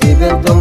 দিবেন তো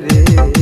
রে